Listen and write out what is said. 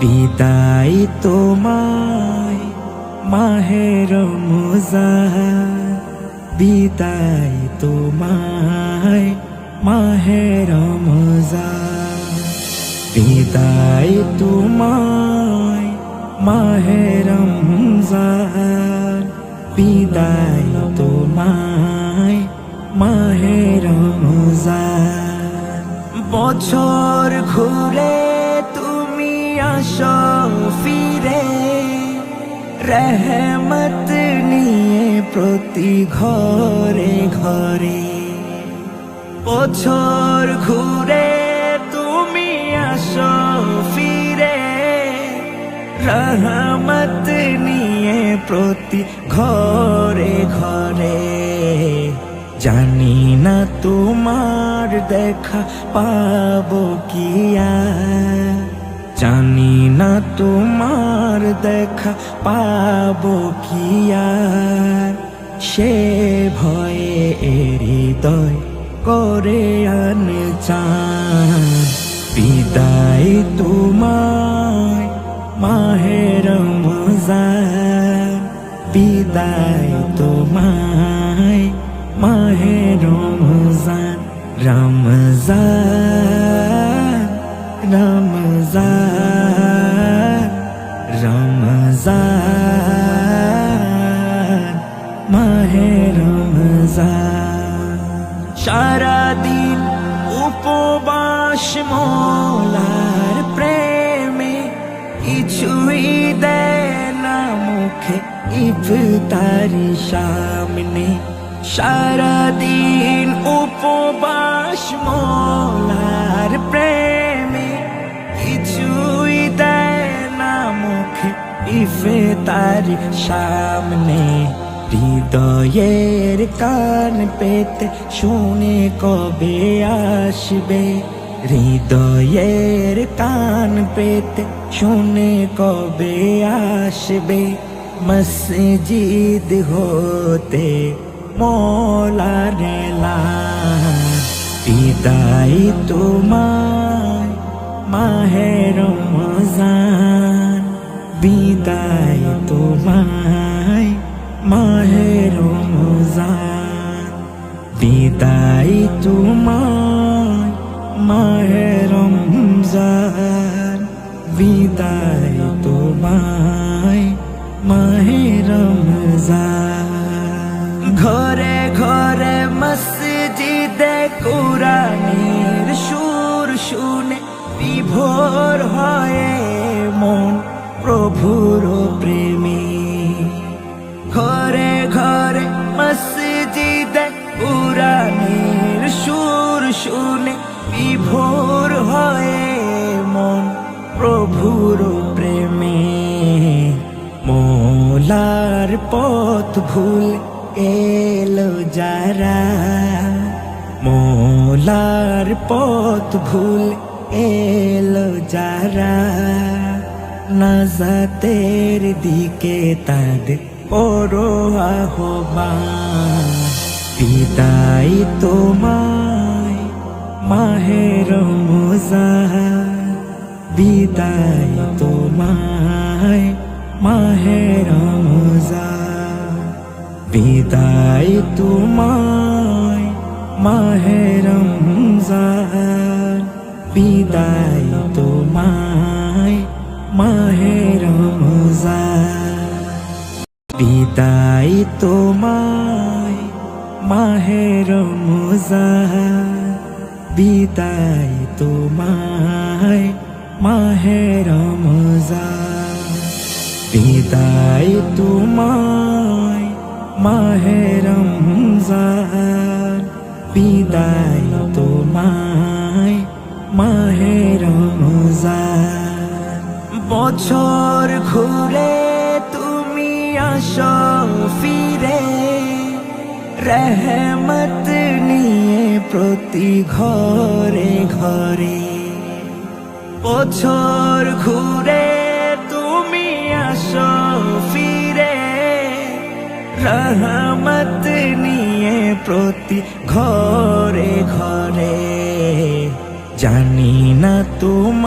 বিদায় তোমায় মাহের মুজাহার। বিদায় তোমায় মাহের মুজাহার। বিদায় তোমায় মাহের মুজাহার। বিদায় তোমায় মাহের বছর ঘুরে তুমি আসো ফিরে। রহমত নিয়ে প্রতি ঘরে ঘরে। বছর ঘুরে তুমি আসো ফিরে। রহমত নিয়ে প্রতি ঘরে ঘরে। জানি না তোমার দেখা পাবো কিয়া জানি না তোমার দেখা পাবো কিয়া সে ভয়ে হৃদয় করে আন বিদায় তোমায় মাহের মজার বিদায় তোমায় মাহের রমজান রমজান রমজান রমজান মাহে রমজান সারাদিন উপবাস মোলার প্রেমে কিছুই দেয় না মুখে ইফতারি সামনে সারাদিন উপবাস মোলার প্রেমে কিছুই দেয় না মুখে ইফতারি সামনে। হৃদয়ের কান পেতে শুনে কবে আসবে? হৃদয়ের কান পেতে শুনে কবে আসবে? মসজিদ হতে মোলার বিদায় তোমায় মাহের মজান বিদায় তোমায় মাহের মজান বিদায় তোমায় মাহের রমজান। বিদায় তোমায় মাহের রমজান। ঘরে ঘরে মসজিদে কোরআনের সুর শুনে বিভোর হয়ে মন প্রভুর প্রেমী। ঘরে ঘরে মসজিদে পুরাণের সুর শুনে বিভোর হয়ে মন প্রভুর প্রেমে। মোলার পথ ভুল এলো যারা মোলার পথ ভুল এলো যারা নাজাতের দিকে তাদের বড় আহ্বান। বিদায় তোমায় মাহের মোজাহার বিদায় তোমায় মাহের মোজাহার বিদায় তোমায় মাহেরম জান বিদায় তোমায় মাহেরম জান বিদায় তোমায় মাহেরম জান বিদায় তোমায় মাহেরম জান বিদায় তোমায় মাহের মোজাহার বিদায় তোমায় মাহের মোজাহার বছর ঘুরে তুমি আসো ফিরে, রহমত নিয়ে প্রতি ঘরে ঘরে। বছর ঘুরে তুমি আসো রহমত নিয়ে প্রতি ঘরে ঘরে জানি না তোমার